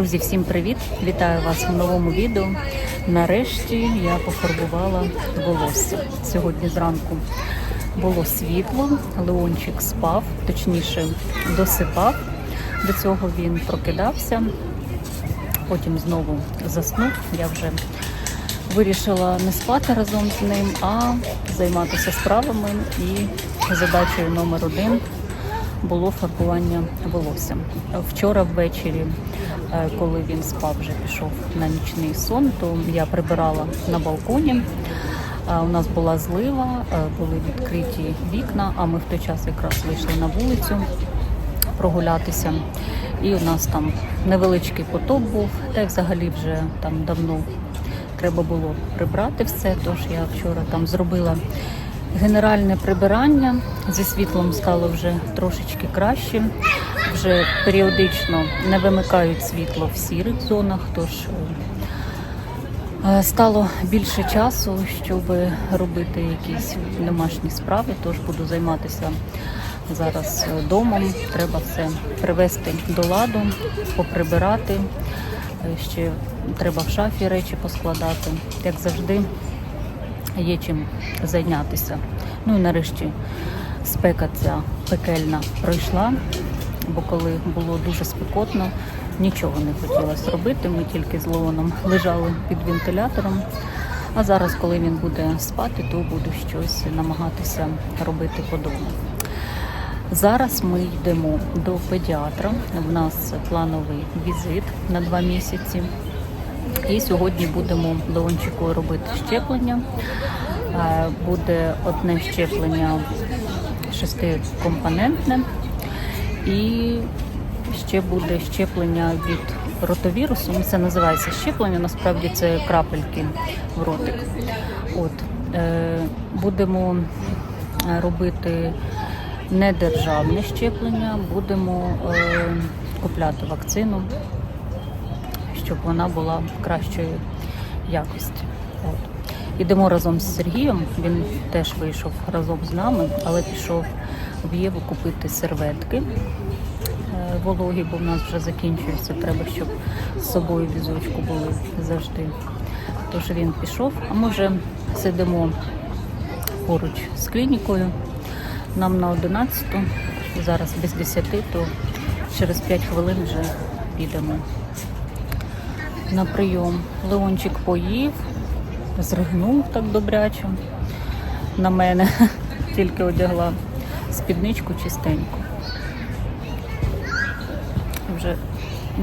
Друзі, всім привіт! Вітаю вас в новому відео. Нарешті я пофарбувала волосся. Сьогодні зранку було світло, Леончик спав, точніше досипав. До цього він прокидався, потім знову заснув. Я вже вирішила не спати разом з ним, а займатися справами і задачею номер один було фарбування волосся. Вчора ввечері, е, коли він спав, вже пішов на нічний сон, то я прибирала на балконі. Е, У нас була злива, е, були відкриті вікна, а ми в той час якраз вийшли на вулицю прогулятися. І у нас там невеличкий потоп був, та й взагалі вже там давно треба було прибрати все. Тож я вчора там зробила генеральне прибирання. Зі світлом стало вже трошечки краще. Вже періодично не вимикають світло в сірих зонах, тож е, стало більше часу, щоб робити якісь домашні справи. Тож буду займатися зараз е, домом. Треба все привести до ладу, поприбирати. Е, Ще треба в шафі речі поскладати. Як завжди, є чим зайнятися. Ну і нарешті спека ця пекельна пройшла, бо коли було дуже спекотно, нічого не хотілося робити. Ми тільки з Леоном лежали під вентилятором. А зараз, коли він буде спати, то буду щось намагатися робити по дому. Зараз ми йдемо до педіатра. В нас плановий візит на два місяці. І сьогодні будемо Леончику робити щеплення. Е, Буде одне щеплення шестикомпонентне і ще буде щеплення від ротовірусу. Це називається щеплення, насправді це крапельки в ротик. От. Е, Будемо е, робити недержавне щеплення, будемо купляти вакцину щоб вона була кращої якості. От. Ідемо разом з Сергієм. Він теж вийшов разом з нами, але пішов в Єву купити серветки е, вологі, бо в нас вже закінчується. Треба, щоб з собою візочку були завжди. Тож він пішов, а ми вже сидимо поруч з клінікою. Нам на 11, зараз без 10, то через 5 хвилин вже підемо на прийом. Леончик поїв, зригнув так добряче на мене, тільки одягла спідничку чистеньку. Вже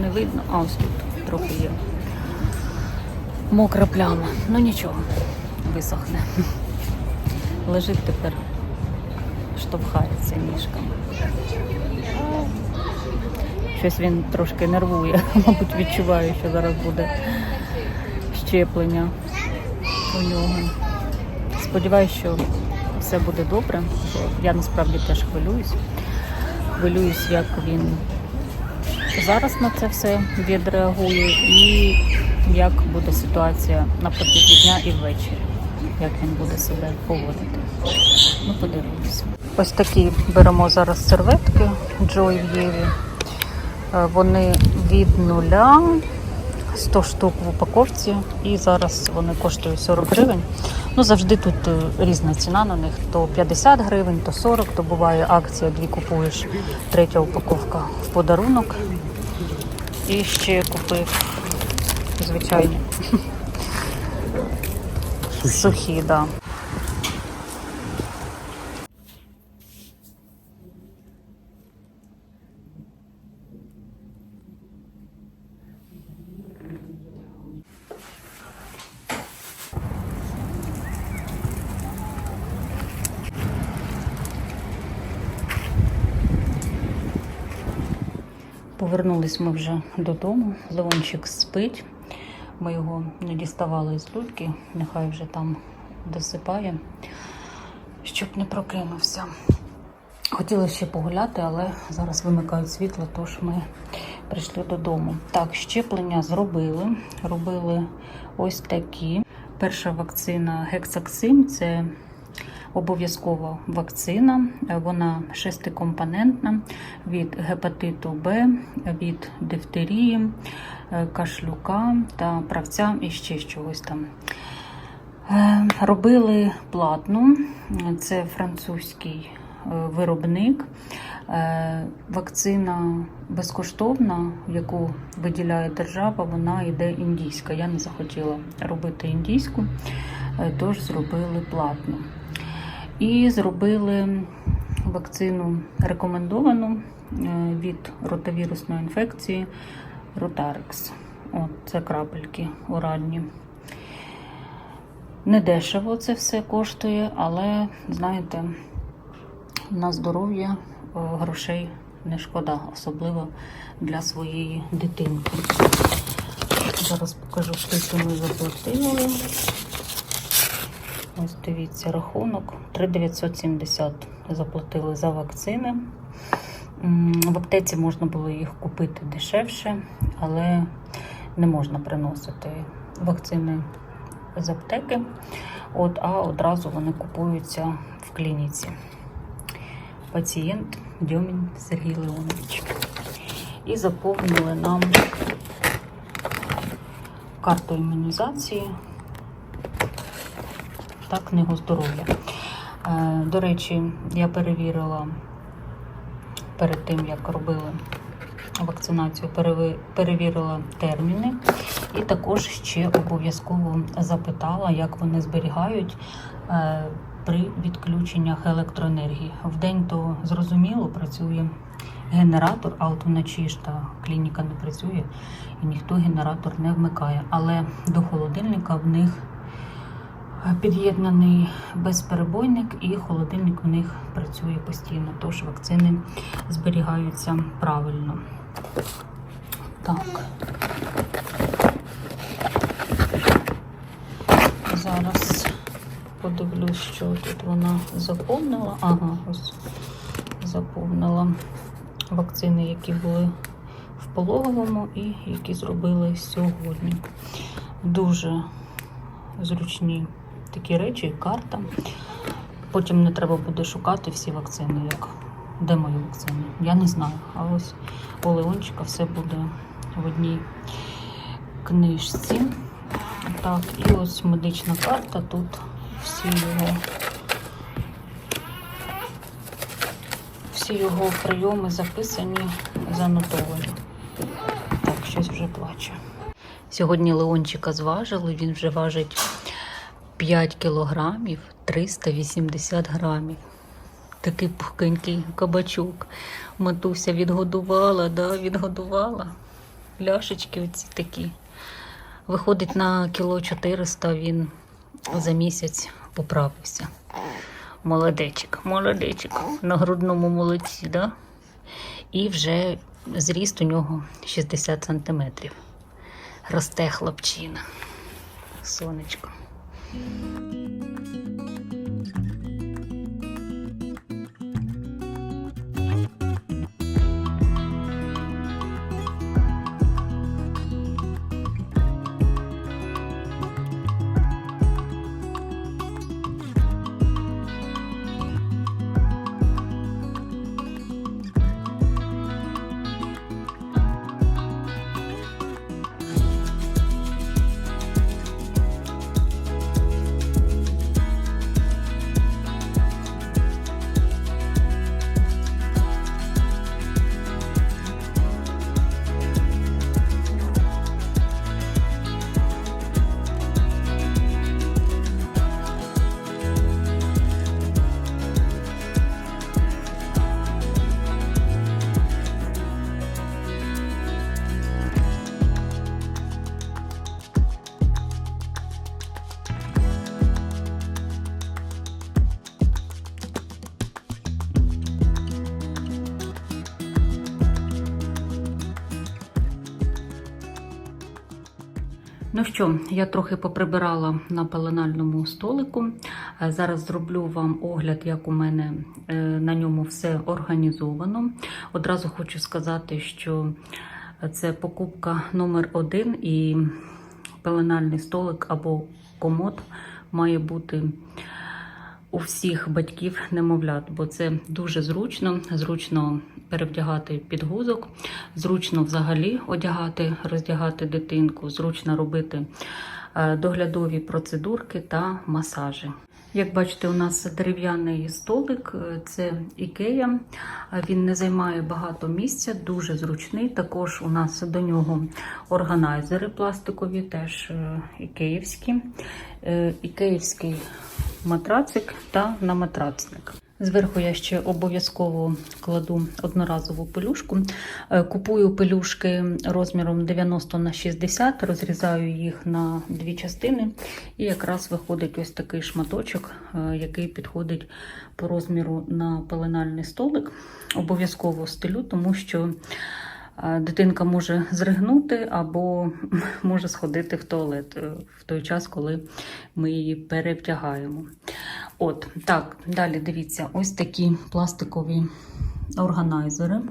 не видно, а ось тут трохи є. Мокра пляма. Ну нічого, висохне. Лежить тепер, штовхається ніжками. Щось він трошки нервує, мабуть, відчуває, що зараз буде щеплення у нього. Сподіваюсь, що все буде добре, бо я насправді теж хвилююсь. Хвилююсь, як він зараз на це все відреагує і як буде ситуація на протязі дня і ввечері, як він буде себе поводити. Ну, подивимося. Ось такі беремо зараз серветки Joy в Єві. Е, Вони від нуля 100 штук в упаковці, і зараз вони коштують 40 гривень. Ну, завжди тут е, різна ціна на них. То 50 гривень, то 40, то буває акція, дві купуєш, третя упаковка в подарунок. І ще купив звичайні сухі, так. Да. Повернулись ми вже додому. Леончик спить. Ми його не діставали з люльки, нехай вже там досипає, щоб не прокинувся. Хотіли ще погуляти, але зараз вимикають світло, тож ми прийшли додому. Так, щеплення зробили. Робили ось такі. Перша вакцина гексаксин це обов'язкова вакцина. Вона шестикомпонентна від гепатиту Б, від дифтерії, кашлюка та правця і ще чогось там. Е, Робили платну, це французький е, виробник. Е, Вакцина безкоштовна, яку виділяє держава, вона йде індійська. Я не захотіла робити індійську, тож зробили платну. І зробили вакцину рекомендовану е, від ротавірусної інфекції Ротарекс. От, це крапельки оральні. Недешево це все коштує, але знаєте, на здоров'я е, грошей не шкода, особливо для своєї дитинки. Зараз покажу, скільки ми заплатили. Ось дивіться, рахунок 3970 заплатили за вакцини. В аптеці можна було їх купити дешевше, але не можна приносити вакцини з аптеки, от, а одразу вони купуються в клініці. Пацієнт Дьомін Сергій Леонович. І заповнили нам карту імунізації та книгу здоров'я. Е, До речі, я перевірила перед тим, як робили вакцинацію, перевірила терміни і також ще обов'язково запитала, як вони зберігають е, при відключеннях електроенергії. Вдень то зрозуміло працює генератор, а от вночі ж та клініка не працює і ніхто генератор не вмикає. Але до холодильника в них під'єднаний безперебойник, і холодильник у них працює постійно, тож вакцини зберігаються правильно. Так. Зараз подивлюсь, що тут вона заповнила. Ага, ось заповнила вакцини, які були в пологовому і які зробили сьогодні. Дуже зручні такі речі, карта. Потім не треба буде шукати всі вакцини, як де мої вакцини. Я не знаю. А ось у Леончика все буде в одній книжці. Так, і ось медична карта. Тут всі його всі його прийоми записані, занотовані. Так, щось вже плаче. Сьогодні Леончика зважили, він вже важить 5 кілограмів 380 грамів. Такий пухкенький кабачок. Матуся відгодувала, да, відгодувала. Ляшечки оці такі. Виходить на кіло 400, він за місяць поправився. Молодечик, молодечик. На грудному молодці, да? І вже зріст у нього 60 сантиметрів. Росте хлопчина. Сонечко. Thank you. Ну що, я трохи поприбирала на пеленальному столику. Е, Зараз зроблю вам огляд, як у мене е, на ньому все організовано. Одразу хочу сказати, що це покупка номер один і пеленальний столик або комод має бути у всіх батьків немовлят, бо це дуже зручно, зручно перевдягати підгузок, зручно взагалі одягати, роздягати дитинку, зручно робити е, доглядові процедурки та масажі. Як бачите, у нас дерев'яний столик, е, це ікея. Е, Він не займає багато місця, дуже зручний. Також у нас до нього органайзери пластикові, теж ікеївські. Ікеївський матрацик та на матрацник. Зверху я ще обов'язково кладу одноразову пелюшку. Е, Купую пелюшки розміром 90 на 60, розрізаю їх на дві частини, і якраз виходить ось такий шматочок, е, який підходить по розміру на пеленальний столик. Обов'язково стелю, тому що дитинка може зригнути або може сходити в туалет е, в той час, коли ми її перевтягаємо. От, так, далі дивіться, ось такі пластикові органайзери.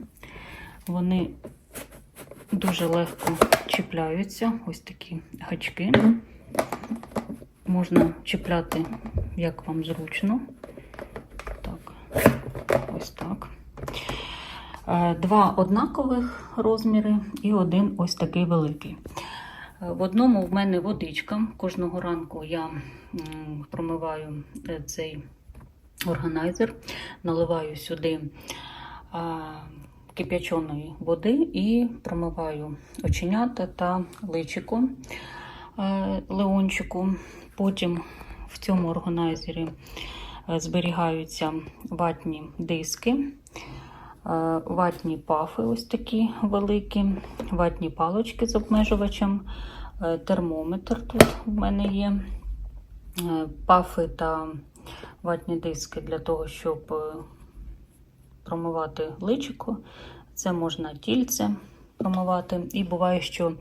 Вони дуже легко чіпляються. Ось такі гачки. Можна чіпляти, як вам зручно. Так, ось так. Е, Два однакових розміри і один ось такий великий. Е, В одному в мене водичка. Кожного ранку я промиваю е, цей органайзер, наливаю сюди кип'яченої води і промиваю оченята та личико леончику. Потім в цьому органайзері зберігаються ватні диски. Ватні пафи, ось такі великі, ватні палочки з обмежувачем, е, термометр тут в мене є, е, пафи та ватні диски для того, щоб е, промивати личико. Це можна тільце промивати. І буває, що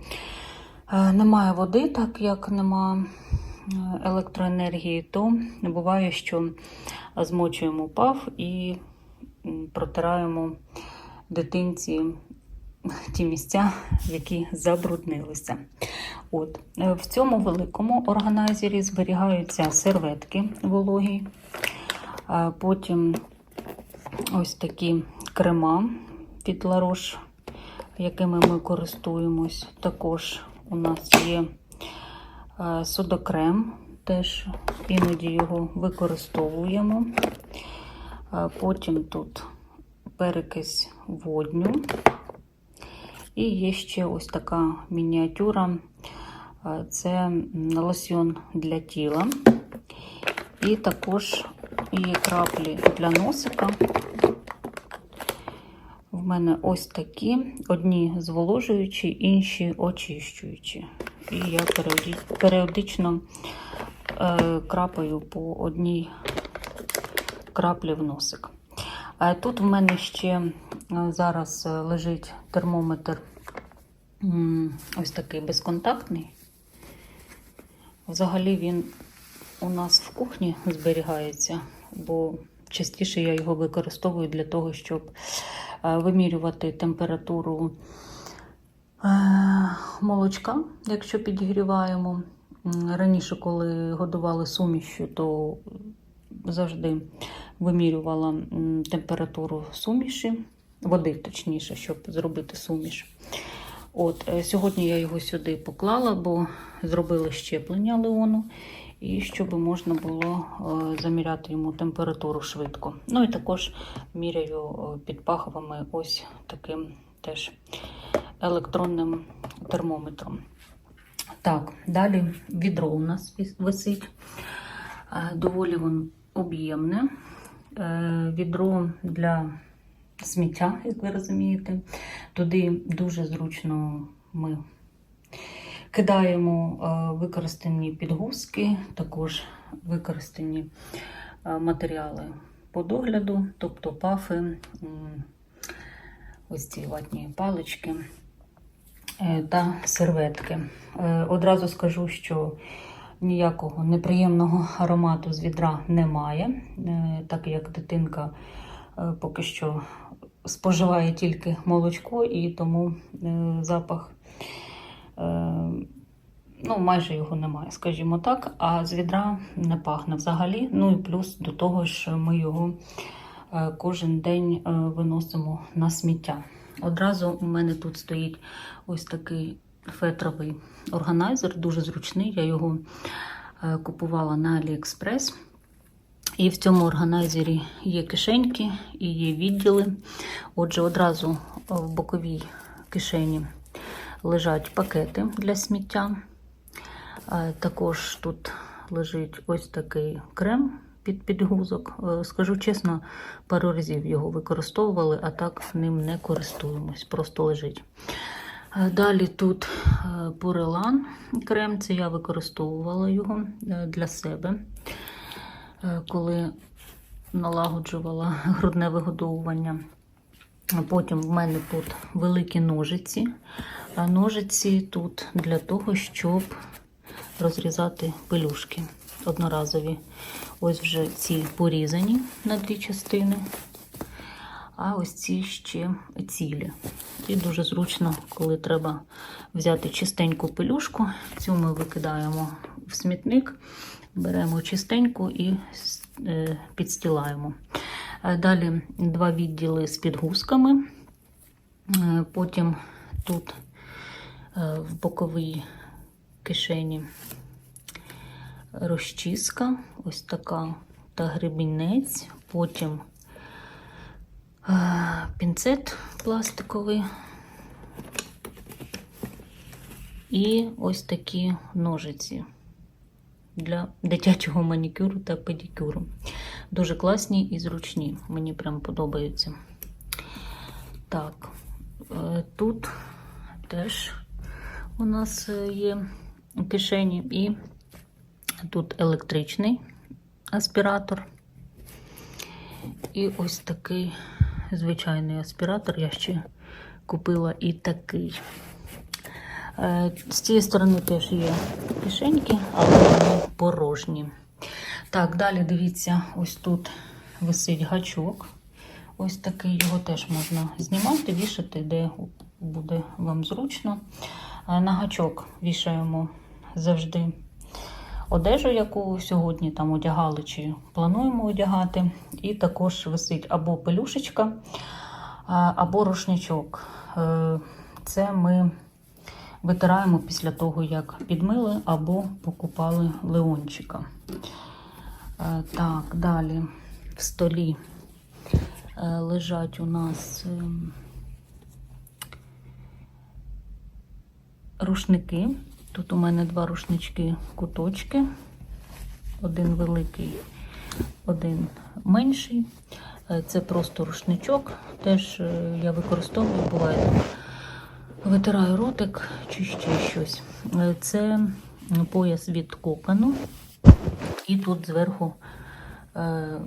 немає води, так як нема електроенергії, то буває, що змочуємо паф і протираємо дитинці ті місця, які забруднилися. От. е, В цьому великому органайзері зберігаються серветки вологі, потім ось такі крема від Ларош, якими ми користуємось. Також у нас є е, судокрем, теж іноді його використовуємо. Потім тут перекись водню. І є ще ось така мініатюра. Це м, лосьйон для тіла. І також є краплі для носика. В мене ось такі: одні зволожуючі, інші очищуючі. І я періодично е, крапаю по одній краплі в носик. Е, Тут в мене ще е, зараз е, лежить термометр ось такий безконтактний. Взагалі він у нас в кухні зберігається, бо частіше я його використовую для того, щоб вимірювати температуру молочка, якщо підігріваємо. Раніше, коли годували сумішю, то завжди вимірювала температуру суміші, води, точніше, щоб зробити суміш. От, е, сьогодні я його сюди поклала, бо зробили щеплення леону, і щоб можна було е, заміряти йому температуру швидко. Ну і також міряю е, під пахвами ось таким теж електронним термометром. Так, далі відро у нас висить. Доволі воно об'ємне. Е, Відро для сміття, як ви розумієте. Туди дуже зручно ми кидаємо е, використані підгузки, також використані е, матеріали по догляду, тобто пафи, ось ці ватні палички та серветки. Одразу скажу, що ніякого неприємного аромату з відра немає, е, так як дитинка е, поки що споживає тільки молочко, і тому е, запах ну, майже його немає, скажімо так, а з відра не пахне взагалі. Ну і плюс до того ж ми його кожен день виносимо на сміття. Одразу у мене тут стоїть ось такий фетровий органайзер, дуже зручний. Я його е, купувала на AliExpress. І в цьому органайзері є кишеньки і є відділи. Отже, одразу в боковій кишені лежать пакети для сміття. Е, Також тут лежить ось такий крем під підгузок. Е, Скажу чесно, пару разів його використовували, а так ним не користуємось, просто лежить. Е, Далі тут е, Пурелан крем, це я використовувала його е, для себе, е, коли налагоджувала грудне вигодовування. Потім в мене тут великі ножиці. А ножиці тут для того, щоб розрізати пелюшки одноразові. Ось вже ці порізані на дві частини, а ось ці ще цілі. І дуже зручно, коли треба взяти чистеньку пелюшку. Цю ми викидаємо в смітник, беремо чистеньку і е, підстілаємо. Е, Далі два відділи з підгузками. Е, Потім тут в боковій кишені розчіска, ось така та гребінець. Потім пінцет пластиковий. І ось такі ножиці для дитячого манікюру та педикюру. Дуже класні і зручні. Мені прям подобаються. Так, е, тут теж у нас е, є кишені, і тут електричний аспіратор. І ось такий звичайний аспіратор. Я ще купила і такий. Е, З цієї сторони теж є кишеньки, але вони порожні. Так, далі дивіться, ось тут висить гачок. Ось такий його теж можна знімати, вішати, де буде вам зручно. Е, На гачок вішаємо завжди одежу, яку сьогодні там одягали чи плануємо одягати. І також висить або пелюшечка, або рушничок. Е, Це ми витираємо після того, як підмили або покупали леончика. Е, Так, далі в столі е, лежать у нас ем, рушники. Тут у мене два рушнички куточки. Один великий, один менший. Е, Це просто рушничок. Теж е, я використовую, буває витираю ротик чи ще щось. Е, Це пояс від кокану. І тут зверху,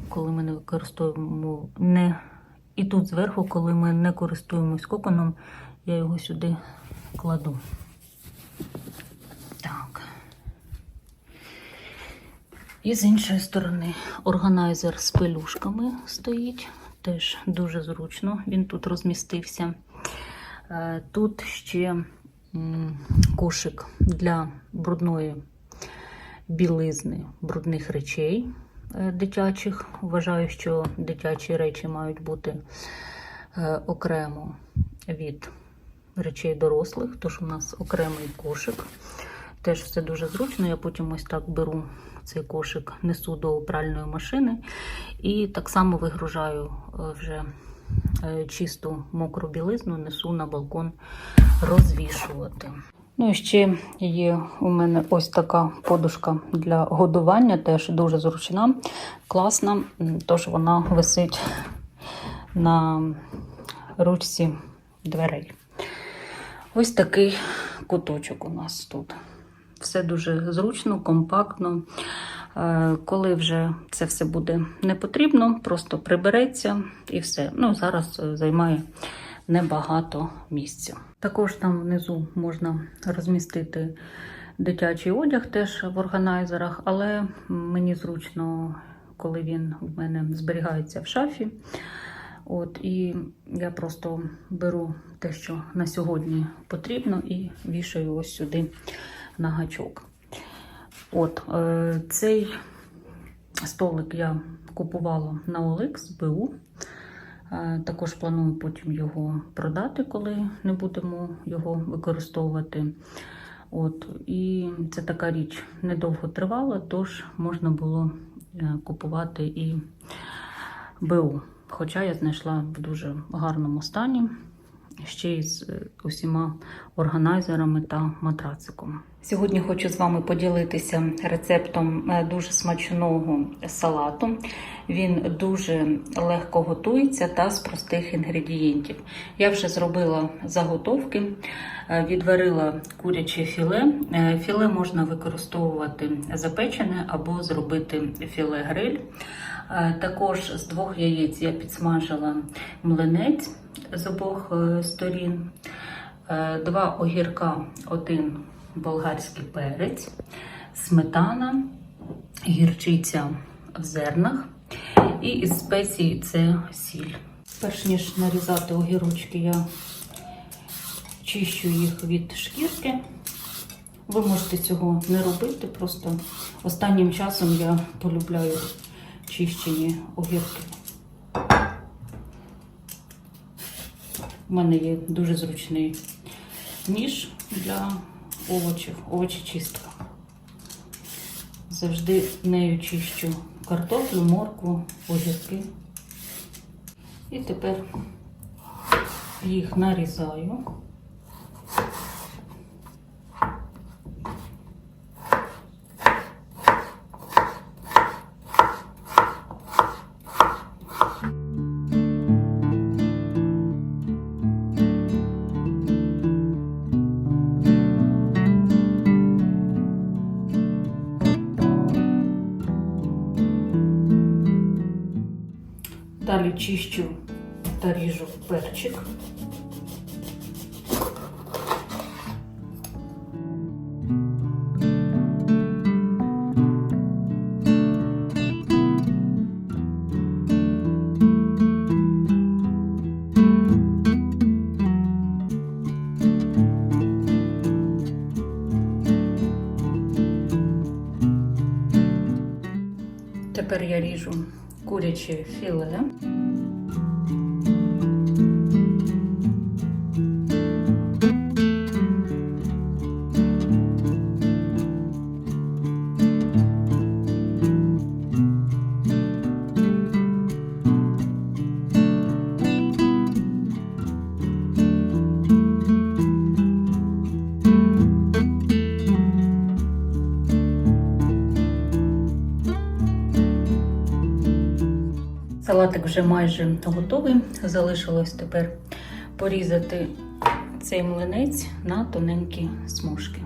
коли ми не використовуємо не. І тут зверху, коли ми не користуємось коконом, я його сюди кладу. І з іншої сторони органайзер з пелюшками стоїть. Теж дуже зручно. Він тут розмістився. Е, Тут ще кошик для брудної білизни, брудних речей е, дитячих. Вважаю, що дитячі речі мають бути е, окремо від речей дорослих, тож у нас окремий кошик. Теж все дуже зручно. Я потім ось так беру цей кошик, несу до пральної машини і так само вигружаю е, вже е, чисту мокру білизну, несу на балкон розвішувати. Ну і ще є у мене ось така подушка для годування, теж дуже зручна, класна, тож вона висить на ручці дверей. Ось такий куточок у нас тут. Все дуже зручно, компактно. Е, Коли вже це все буде не потрібно, просто прибереться і все. Ну, зараз е, займає небагато місця. Також там внизу можна розмістити дитячий одяг теж в органайзерах, але мені зручно, коли він в мене зберігається в шафі. От, і я просто беру те, що на сьогодні потрібно, і вішаю ось сюди на. От, е, цей столик я купувала на OLX БУ. Е, Також планую потім його продати, коли не будемо його використовувати. От, і це така річ недовго тривала, тож можна було е, купувати і БУ. Хоча я знайшла в дуже гарному стані, ще й з е, усіма органайзерами та матрациком. Сьогодні хочу з вами поділитися рецептом е, дуже смачного салату. Він дуже легко готується та з простих інгредієнтів. Я вже зробила заготовки, е, відварила куряче філе. Е, Філе можна використовувати запечене або зробити філе гриль. Також з двох яєць я підсмажила млинець з обох сторін, два огірка, один болгарський перець, сметана, гірчиця в зернах і із спецій це сіль. Перш ніж нарізати огірочки, я чищу їх від шкірки. Ви можете цього не робити, просто останнім часом я полюбляю чищені огірки. У мене є дуже зручний ніж для овочів, овочечистка. Завжди нею чищу картоплю, моркву, огірки. І тепер їх нарізаю. Чищу та ріжу перчик. Тепер я ріжу куряче філе. Вже майже готовий. Залишилось тепер порізати цей млинець на тоненькі смужки.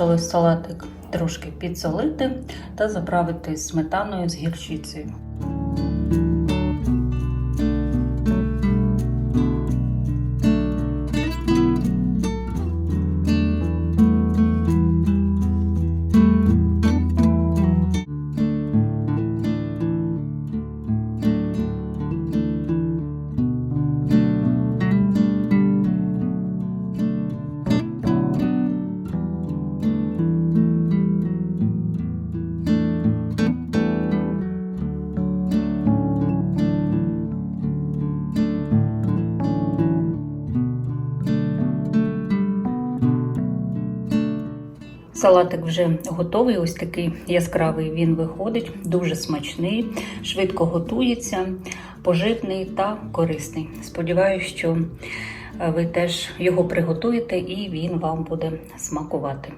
Залишилось салатик трошки підсолити та заправити сметаною з гірчицею. Салатик вже готовий, ось такий яскравий він виходить, дуже смачний, швидко готується, поживний та корисний. Сподіваюсь, що е, ви теж його приготуєте і він вам буде смакувати.